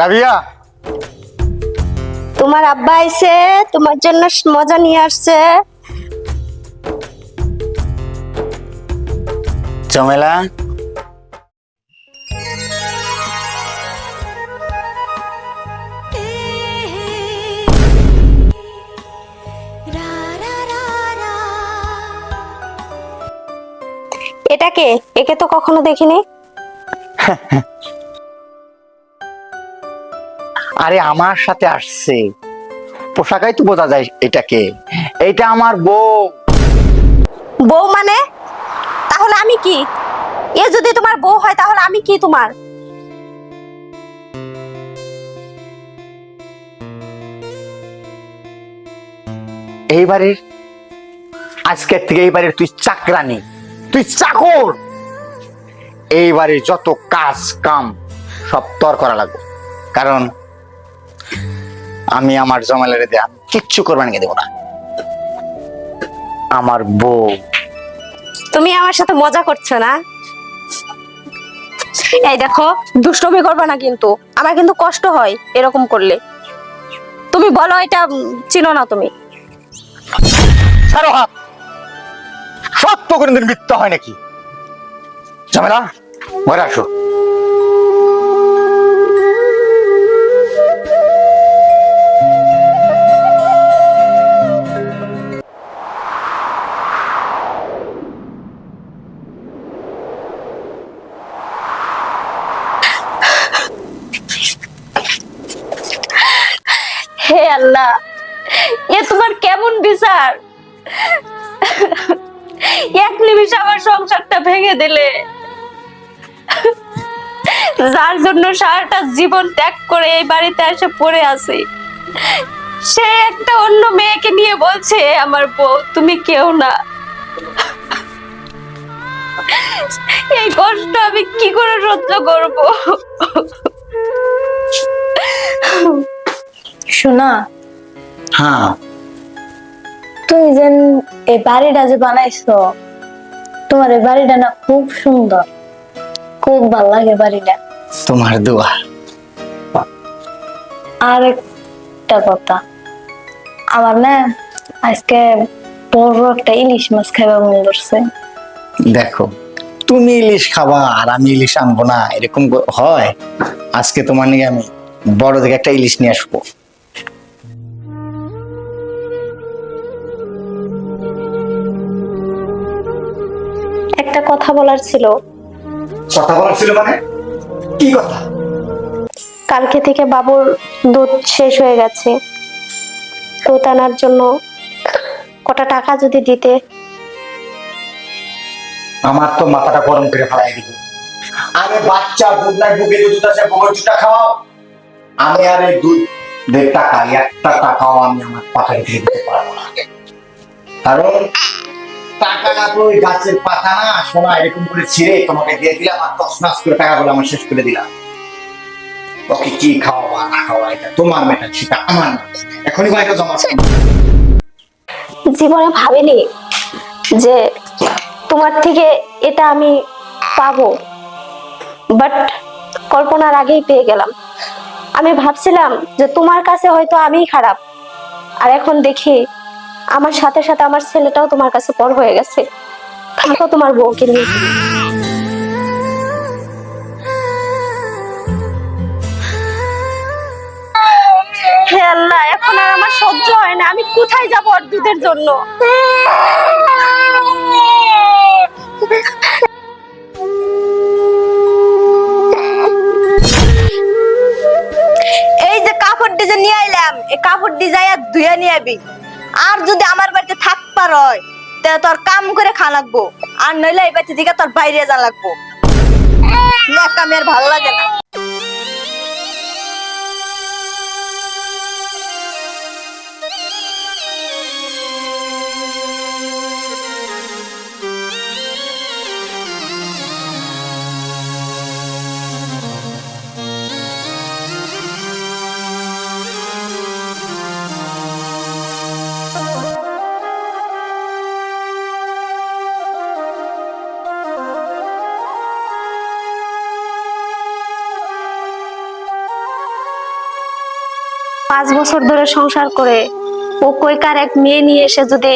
রাবিয়া। তোমার আব্বা আইছে তোমার জন্য মজা নিয়ে আসছে। চমেলা এটাকে একে তো কখনো দেখিনি। আরে আমার সাথে আসছে। পোশাকাই তো বোঝা যায় এটাকে এটা আমার বউ। বউ মানে? তাহলে আমি কি? এ যদি তোমার বউ হয় তাহলে আমি কি তোমার? এই বাড়ির আজকের থেকে এই বাড়ির তুই চাকরানি। তুই চাকর। এই বাড়ির যত কাজ কাম সব তর করা লাগবে। কারণ আমি আমার জমালের দেয়া কিচ্ছু করবার নিয়ে দেবো না। আমার বউ। তুমি আমার সাথে মজা করছ না? এই দেখো দুষ্টমি করবে না কিন্তু। আমার কিন্তু কষ্ট হয় এরকম করলে। তুমি বলো এটা চিনো না তুমি। ছাড়ো হাত। সত্য কোনোদিন মিথ্যা হয় নাকি? ঝামেলা? ঘরে আসো। আমার সংসারটা ভেঙে দিলে। যার জন্য সারাটা জীবন ত্যাগ করে এই বাড়িতে এসে পড়ে আছি। সে একটা অন্য মেয়েকে নিয়ে বলছে আমার বউ তুমি কেউ না। এই কষ্ট আমি কি করে সহ্য করব? শোনা। হ্যাঁ। তুই যেন এই বাড়িটা যে বানাইছো তোমার এই বাড়িটা না খুব সুন্দর। খুব ভালো লাগে বাড়িটা। তোমার দোয়া। আর একটা কথা। আমার না আজকে বড় একটা ইলিশ মাছ খাইবা মন করছে দেখো তুমি ইলিশ খাবা আর আমি ইলিশ আনব না এরকম হয়? আজকে তোমার নিয়ে আমি বড় থেকে একটা ইলিশ নিয়ে আসব। কথা বলার ছিল। কথা বলার ছিল মানে? কি কথা? কালকে থেকে বাবুর দুধ শেষ হয়ে গেছে। দুধ আনার জন্য কটা টাকা যদি দিতে। আমার তো মাথাটা গরম করে ফেলাই দিবে। আরে বাচ্চা দুধ নাই বুকে দুধ আছে বগর দুধটা খাওয়াও। আমি আর এই দুধ দের টাকা একটা টাকাও আমি আমার পাখায় দিয়ে দিতে পারব না। কারণ গাছের পাতা না, সোনা এরকম করে ছিঁড়ে তোমাকে দিয়ে দিলাম আর করে আমার শেষ করে দিলাম। ওকে কি না খাওয়া এটা তোমার সেটা আমার এখনই কয়েকটা জমা জীবনে ভাবিনি যে তোমার থেকে এটা আমি পাবো বাট কল্পনার আগেই পেয়ে গেলাম। আমি ভাবছিলাম যে তোমার কাছে হয়তো আমিই খারাপ, আর এখন দেখি আমার সাথে সাথে আমার ছেলেটাও তোমার কাছে পর হয়ে গেছে। থাকো তোমার বউকে নিয়ে। হে এখন আর আমার সহ্য হয় না। আমি কোথায় যাব ওর দুধের জন্য? এই যে কাপড়টি যে নিয়ে আইলাম, এই কাপড়টি যাই আর ধুয়ে নিয়ে আবি আর যদি আমার বাড়িতে থাকবার হয়, তাহলে তোর কাম করে খা লাগবো। আর নইলে এই বাড়িতে থেকে তোর বাইরে যা লাগবো। মেয়ের ভালো লাগে না। বছর ধরে সংসার করে, ও কইকার এক মেয়ে নিয়ে এসে যদি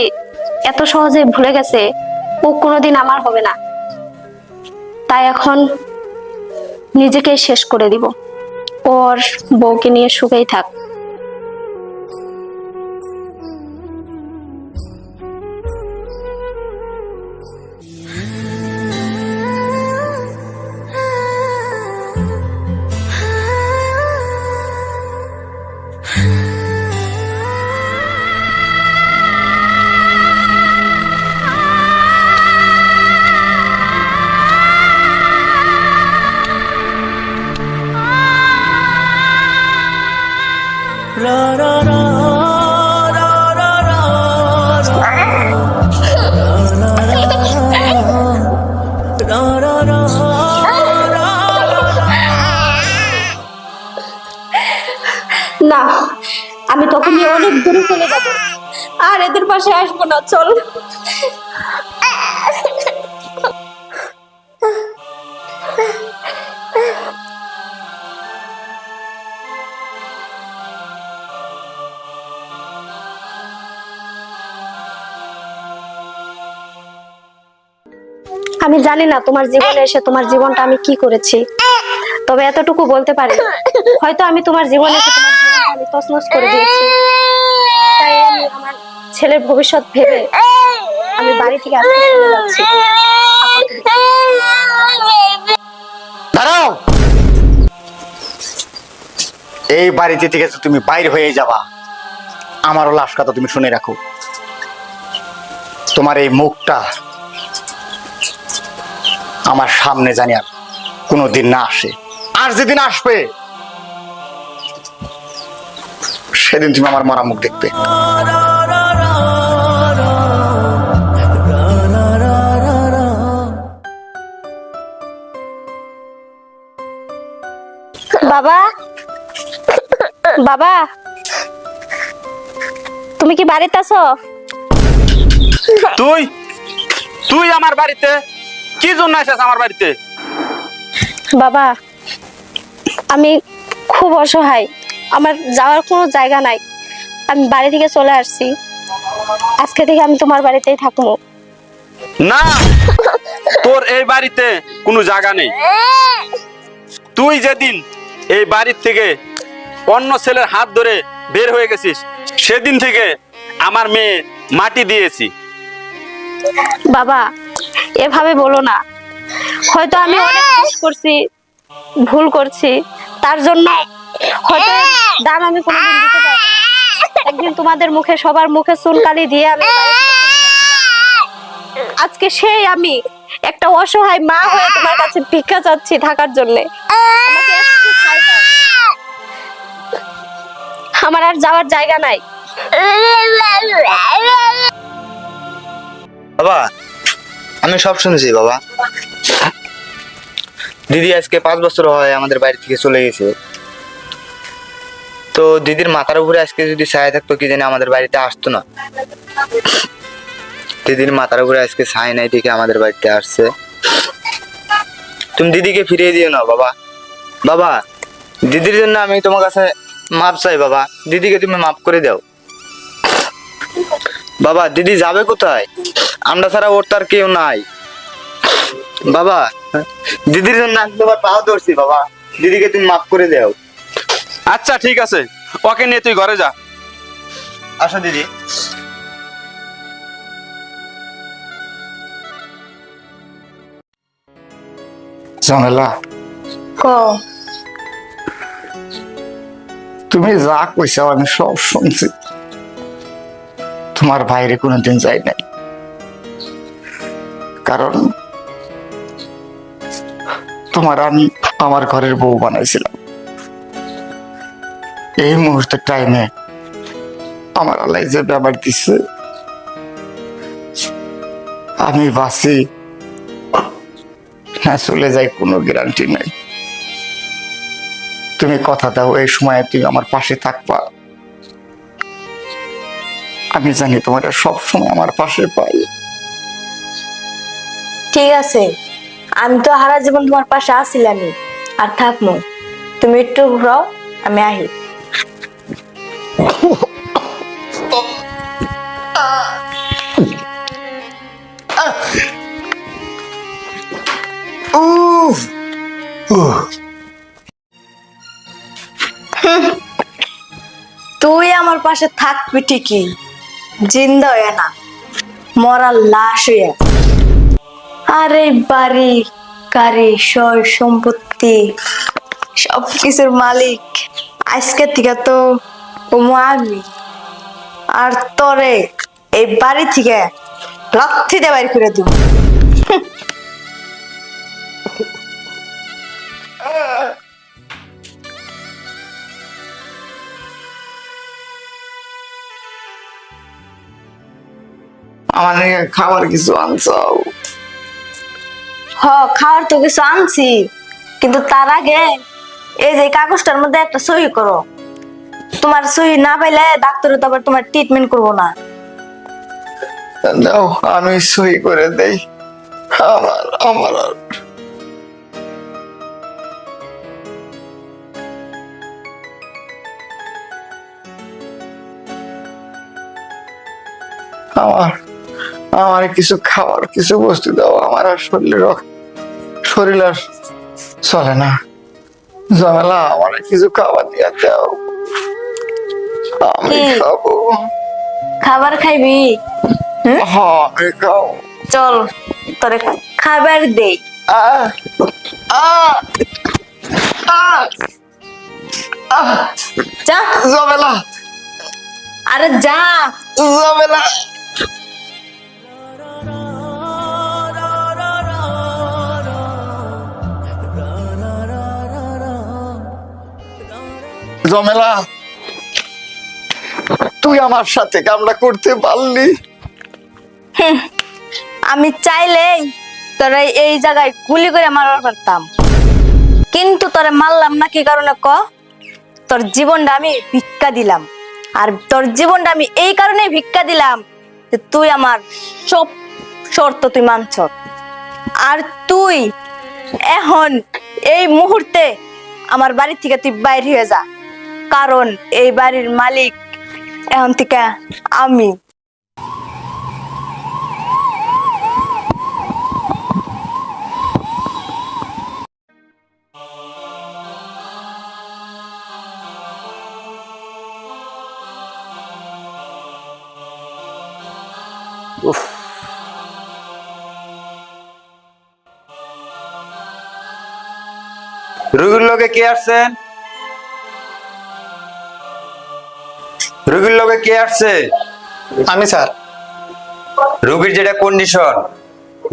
এত সহজে ভুলে গেছে, ও কোনোদিন আমার হবে না। তাই এখন নিজেকে শেষ করে দিব। ওর বউকে নিয়ে সুখেই থাক। না আমি তখনই অনেক দূরে চলে যাব। আর এদের পাশে আসব না চল। আমি জানি না তোমার জীবনে এসে তোমার জীবনটা আমি কি করেছি। তবে এতটুকু বলতে পারি, হয়তো আমি তোমার জীবনে এসে তোমার জীবনটা আমি তছনছ করে দিয়েছি। তাই আমি আমার ছেলের ভবিষ্যৎ ভেবে আমি বাড়ি থেকে আসতে চলে যাচ্ছি। এই বাড়িতে থেকে তুমি বাইর হয়ে যাবা। আমারও লাশ কথা তুমি শুনে রাখো। তোমার এই মুখটা আমার সামনে জানি আর কোনোদিন না আসে। আর যেদিন আসবে সেদিন তুমি আমার মরা মুখ দেখবে। বাবা? বাবা? তুমি কি বাড়িতে আছো? তুই? তুই আমার বাড়িতে? কি জন্য আসিস আমার বাড়িতে? বাবা আমি খুব অসহায়। আমার যাওয়ার কোনো জায়গা নাই। আমি বাড়ি থেকে চলে আসছি। আজকে থেকে আমি তোমার বাড়িতেই থাকব। না তোর এই বাড়িতে কোনো জায়গা নেই। তুই যেদিন এই বাড়ির থেকে অন্য ছেলের হাত ধরে বের হয়ে গেছিস সেদিন থেকে আমার মেয়ে মাটি দিয়েছি। বাবা এভাবে বলো না। হয়তো আমি অনেক ভুল করছি ভুল করছি। তার জন্য হয়তো দাম আমি কোনোদিন দিতে পারব একদিন তোমাদের মুখে সবার মুখে চুনকালি দিয়ে আমি। আজকে সেই আমি একটা অসহায় মা হয়ে তোমার কাছে ভিক্ষা চাচ্ছি থাকার জন্য। আমার আর যাওয়ার জায়গা নাই। বাবা আমি সব শুনছি, বাবা। দিদি আজকে পাঁচ বছর হয় আমাদের বাড়ি থেকে চলে গেছে। তো দিদির মাথার উপরে আজকে যদি ছায়া থাকতো, কি জানি আমাদের বাড়িতে আসতো না। দিদির মাথার উপরে আজকে ছায় নাই দেখে আমাদের বাড়িতে আসছে। তুমি দিদিকে ফিরিয়ে দিও না, বাবা। বাবা, দিদির জন্য আমি তোমার কাছে মাপ চাই, বাবা। দিদিকে তুমি মাপ করে দাও। বাবা দিদি যাবে কোথায়? আমরা ছাড়া ওর তার কেউ নাই। বাবা দিদির জন্য আমি তোমার পাও ধরছি বাবা। দিদিকে তুমি মাফ করে দাও। আচ্ছা ঠিক আছে। ওকে নিয়ে তুই ঘরে যা। আসো দিদি। ক তুমি যা কইছো আমি সব শুনছি। তোমার বাইরে কোনোদিন যাই নাই। কারণ তোমার আমি আমার ঘরের বউ বানাইছিলাম। এই মুহূর্তে টাইমে আমার আল্লাহ যে ব্যাপার দিচ্ছে আমি বাঁচি, না চলে যাই কোনো গ্যারান্টি নাই। তুমি কথা দাও, এই সময় তুমি আমার পাশে থাকবা। আমি জানি তোমার সব সময় আমার পাশে পাই। ঠিক আছে। আমি তো হারা জীবন তোমার পাশে আসিলামই আর থাকব তুমি একটু ঘুরাও আমি আহি। তুই আমার পাশে থাকবি ঠিকই। জিন্দা হয়ে না মরার লাশ হয়ে আর বাড়ি, গাড়ি, সয়, সম্পত্তি সব কিছুর মালিক। আজকে থেকে তো কমু আমি। আর তোরে এই বাড়ি থেকে লাথিতে বাইর করে দিব। আমার খাবার কিছু আনছাও হ খাওয়ার তো কিছু আনছি কিন্তু তার আগে এই যে কাগজটার মধ্যে একটা সহি করো। তোমার সহি না পাইলে ডাক্তার তো আবার তোমার ট্রিটমেন্ট করব না। দাও আমি সই করে দেই। আমার আমার আমার আমার কিছু খাওয়ার কিছু বস্তু দাও আমার আর শরীরে শরীর আর চলে না। ঝামেলা আমার কিছু খাবার দিয়ে দাও। আমি খাব। খাবার খাইবি? হ্যাঁ আমি খাব। চল তোরে খাবার দেই। আহ আহ আহ আহ যা। ঝামেলা। আরে যা। ঝামেলা। ঝামেলা তুই আমার সাথে কামটা করতে পারলি। আমি চাইলেই তোরে এই জায়গায় গুলি করে মারবার পারতাম। কিন্তু তোরে মারলাম না কি কারণে ক? তোর জীবনটা আমি ভিক্ষা দিলাম। আর তোর জীবনটা আমি এই কারণে ভিক্ষা দিলাম যে তুই আমার সব শর্ত তুই মানছ। আর তুই এখন এই মুহূর্তে আমার বাড়ি থেকে তুই বাইর হয়ে যা। কারণ এই বাড়ির মালিক এখন থেকে আমি। রুগীর লোকে কে আসছেন? রুগীর লোকে কে আসছে? আমি স্যার। রুগীর যেটা কন্ডিশন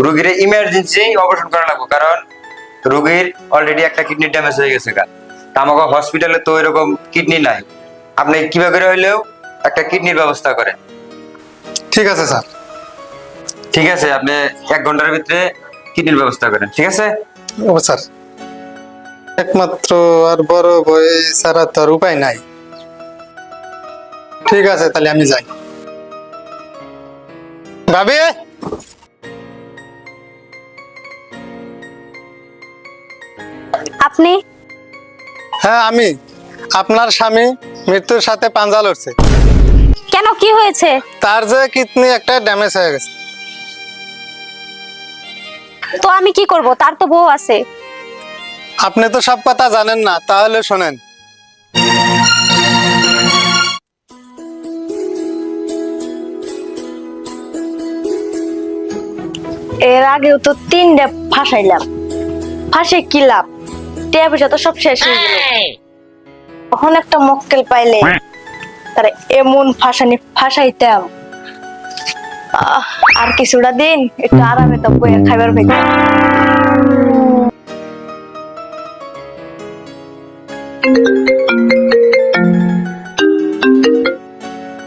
রুগীর ইমার্জেন্সি অপারেশন করা লাগবে কারণ রুগীর অলরেডি একটা কিডনি ড্যামেজ হয়ে গেছে আমাকে হসপিটালে তো এরকম কিডনি নাই। আপনি কীভাবে করে হইলেও একটা কিডনির ব্যবস্থা করেন। ঠিক আছে স্যার। ঠিক আছে আপনি এক ঘণ্টার ভিতরে কিডনির ব্যবস্থা করেন ঠিক আছে? ও স্যার। একমাত্র আর বড় বই ছাড়া তো আর উপায় নাই। ঠিক আছে তাহলে আমি যাই। ভাবি? আপনি? হ্যাঁ আমি। আপনার স্বামী মৃত্যুর সাথে পাঞ্জা লড়ছে। কেন কি হয়েছে? তার যে কিডনি একটা ড্যামেজ হয়ে গেছে। তো আমি কি করব? তার তো বউ আছে। আপনি তো সব কথা জানেন না তাহলে শোনেন। এর আগেও তো তিনটা ফাঁসাইলাম। ফাঁসে কি লাভ? টিয়া পয়সা তো সব শেষ হয়ে গেল। তখন একটা মক্কেল পাইলে? তারা এমন ফাঁসানি ফাঁসাইতাম। আর কিছুটা দিন একটু আরামে তো বইয়া খাইবার পাইতাম।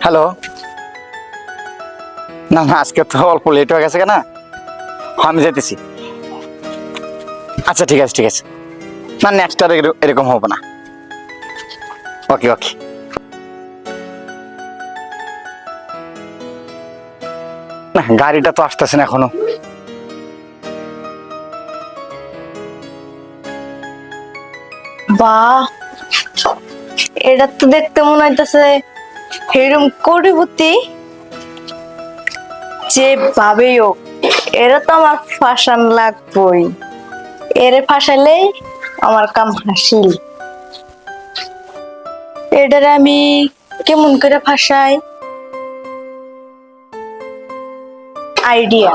হ্যালো? না না আজকে তো অল্প লেট হয়ে গেছে কেন? আমি যেতেছি আচ্ছা ঠিক আছে ঠিক আছে। না নেক্সট আর এরকম- এরকম হবে না। ওকে ওকে। না, গাড়িটা তো আসতেছে না এখনও। বাহ! এটা তো দেখতে মনে হইতেছে এরম কোটিপতি। যে ভাবেই হোক। এরা তো আমার ফাঁসান লাগবই। এরে ফাঁসালেই আমার কাম হাসিল। এটার আমি কেমন করে ফাঁসাই? আইডিয়া।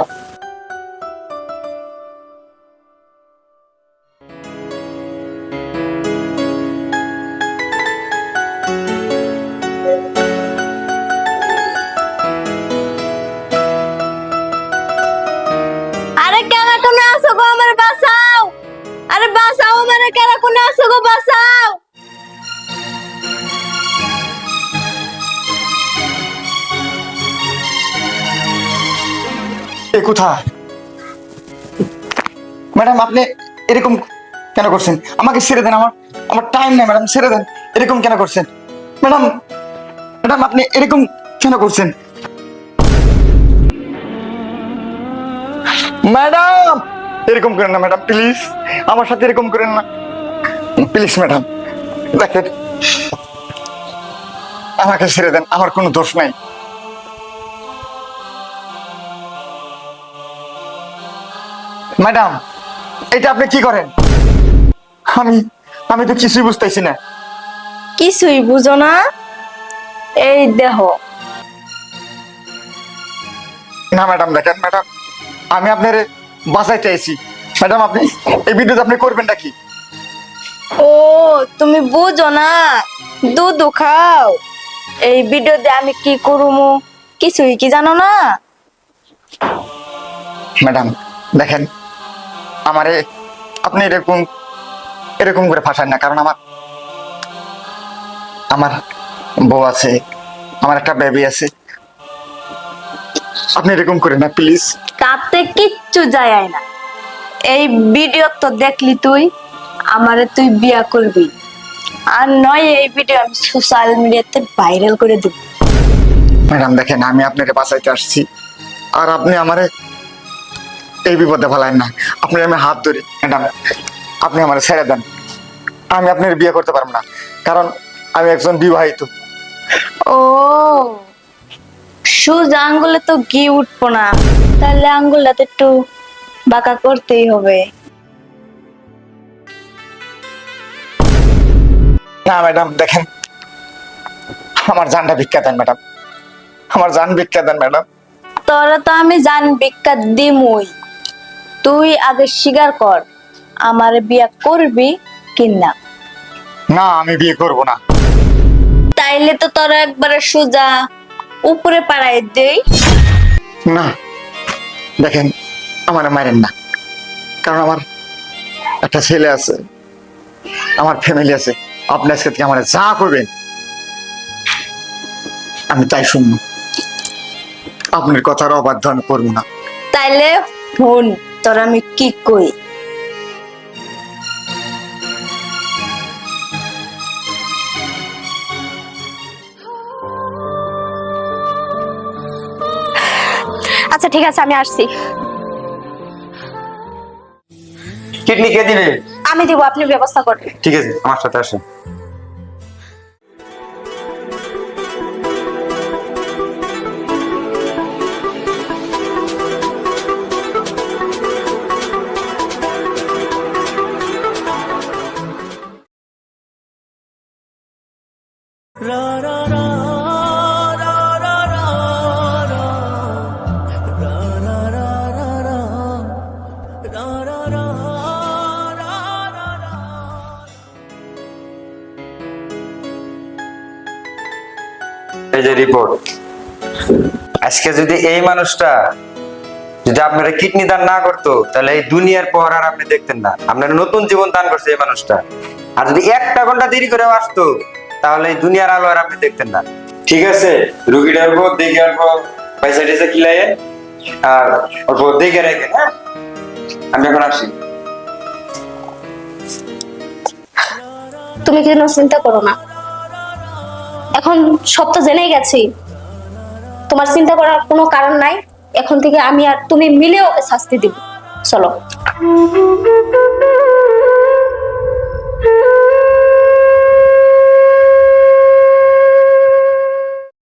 বাঁচাও আমার কেন কোন আসো গো বাঁচাও এ কোথায়? ম্যাডাম আপনি এরকম কেন করছেন? আমাকে ছেড়ে দেন আমার আমার টাইম নেই ম্যাডাম ছেড়ে দেন। এরকম কেন করছেন? ম্যাডাম ম্যাডাম আপনি এরকম কেন করছেন? ম্যাডাম! এরকম করেন না ম্যাডাম প্লিজ। আমার সাথে এরকম করেন না। প্লিজ ম্যাডাম দেখেন। আমাকে ছেড়ে দেন আমার কোনো দোষ নাই। ম্যাডাম এটা আপনি কি করেন? আমি আমি তো কিছুই বুঝতেছি না। কিছুই বুঝো না। এই দেহ না ম্যাডাম দেখেন ম্যাডাম আমি আপনার বাঁচাইতে আইছি। ম্যাডাম আপনি এই ভিডিওতে আপনি করবেন নাকি ও তুমি বুঝো না। দুধ খাও। এই ভিডিওতে আমি কি করুমু? কিছুই কি জানো না? ম্যাডাম দেখেন আমারে আপনি এরকম এরকম করে ফাঁসান না কারণ আমার আমার বউ আছে আমার একটা বেবি আছে। আপনি এরকম করেন না প্লিজ তাতে কিচ্ছু যায় না। এই ভিডিও তো দেখলি তুই আমারে তুই বিয়া করবি। আর নয় এই ভিডিও আমি সোশ্যাল মিডিয়াতে ভাইরাল করে দেব। ম্যাডাম দেখেন আমি আপনাকে বাঁচাইতে আসছি। আর আপনি আমারে এই বিপদে ফেলায় না। আপনি আমি হাত ধরি। ম্যাডাম আপনি আমার ছেড়ে দেন। আমি আপনার বিয়ে করতে পারব না। কারণ আমি একজন বিবাহিত। ও সুজ আঙ্গুলে তো ঘি উঠবো না তাহলে আঙ্গুলটা তো একটু বাঁকা করতেই হবে। না ম্যাডাম দেখেন আমার জানটা ভিক্ষা দেন ম্যাডাম। আমার জান ভিক্ষা দেন ম্যাডাম। তোরা তো আমি জান বিখ্যাত দিমুই। তুই আগে স্বীকার কর আমার বিয়া করবি কিনা না। না আমি বিয়ে করব না। তাইলে তো তোরা একবারে সোজা উপরে পাড়ায় দেই। না দেখেন আমার মারেন না। কারণ আমার একটা ছেলে আছে আমার ফ্যামিলি আছে। আপনি আজকে থেকে আমার যা করবেন আমি তাই শুনব। আপনার কথার অবাধ্য আমি করব না। তাইলে ফোন তোর আমি কি কই? ঠিক আছে আমি আসছি। কিডনি কে দিবে? আমি দেবো আপনি ব্যবস্থা করবেন। ঠিক আছে আমার সাথে আসেন। রিপোর্ট আজকে যদি এই মানুষটা যদি আপনারা কিডনি দান না করতো, তাহলে এই দুনিয়ার পর আর আপনি দেখতেন না। আপনার নতুন জীবন দান করছে এই মানুষটা। আর যদি একটা ঘণ্টা দেরি করে আসতো, তাহলে এই দুনিয়ার আলো আর আপনি দেখতেন না। ঠিক আছে? রুগীটা অল্প, দেখে অল্প, পয়সা টেসা কিলাই আর অল্প দেখে রেখে হ্যাঁ? আমি এখন আসি। তুমি কোনো চিন্তা করো না। এখন সব তো জেনেই গেছি। তোমার চিন্তা করার কোনো কারণ নাই। এখন থেকে আমি আর তুমি মিলেও শাস্তি দিব। চলো।